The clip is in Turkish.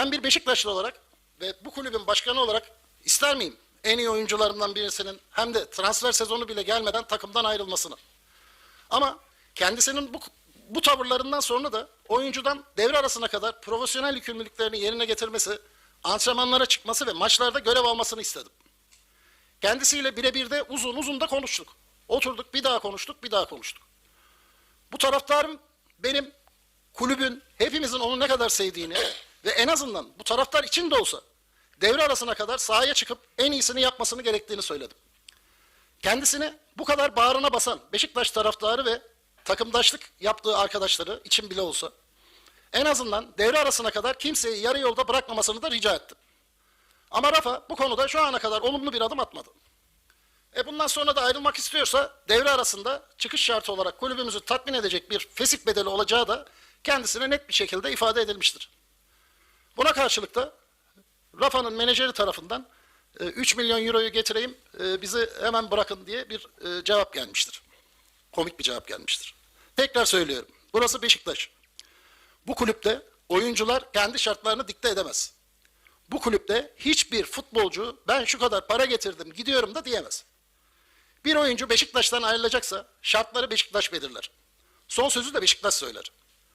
Ben bir Beşiktaşlı olarak ve bu kulübün başkanı olarak ister miyim en iyi oyuncularımdan birisinin hem de transfer sezonu bile gelmeden takımdan ayrılmasını? Ama kendisinin bu, bu tavırlarından sonra da oyuncudan devre arasına kadar profesyonel yükümlülüklerini yerine getirmesi, antrenmanlara çıkması ve maçlarda görev almasını istedim. Kendisiyle birebir de uzun uzun da konuştuk. Oturduk bir daha konuştuk bir daha konuştuk. Bu taraftarım benim kulübün hepimizin onu ne kadar sevdiğini ve en azından bu taraftar için de olsa devre arasına kadar sahaya çıkıp en iyisini yapmasını gerektiğini söyledim. Kendisini bu kadar bağrına basan Beşiktaş taraftarı ve takımdaşlık yaptığı arkadaşları için bile olsa en azından devre arasına kadar kimseyi yarı yolda bırakmamasını da rica ettim. Ama Rafa bu konuda şu ana kadar olumlu bir adım atmadı. E bundan sonra da ayrılmak istiyorsa devre arasında çıkış şartı olarak kulübümüzü tatmin edecek bir fesik bedeli olacağı da kendisine net bir şekilde ifade edilmiştir. Buna karşılık da Rafa'nın menajeri tarafından e, 3 milyon euroyu getireyim e, bizi hemen bırakın diye bir e, cevap gelmiştir. Komik bir cevap gelmiştir. Tekrar söylüyorum. Burası Beşiktaş. Bu kulüpte oyuncular kendi şartlarını dikte edemez. Bu kulüpte hiçbir futbolcu ben şu kadar para getirdim gidiyorum da diyemez. Bir oyuncu Beşiktaş'tan ayrılacaksa şartları Beşiktaş belirler. Son sözü de Beşiktaş söyler.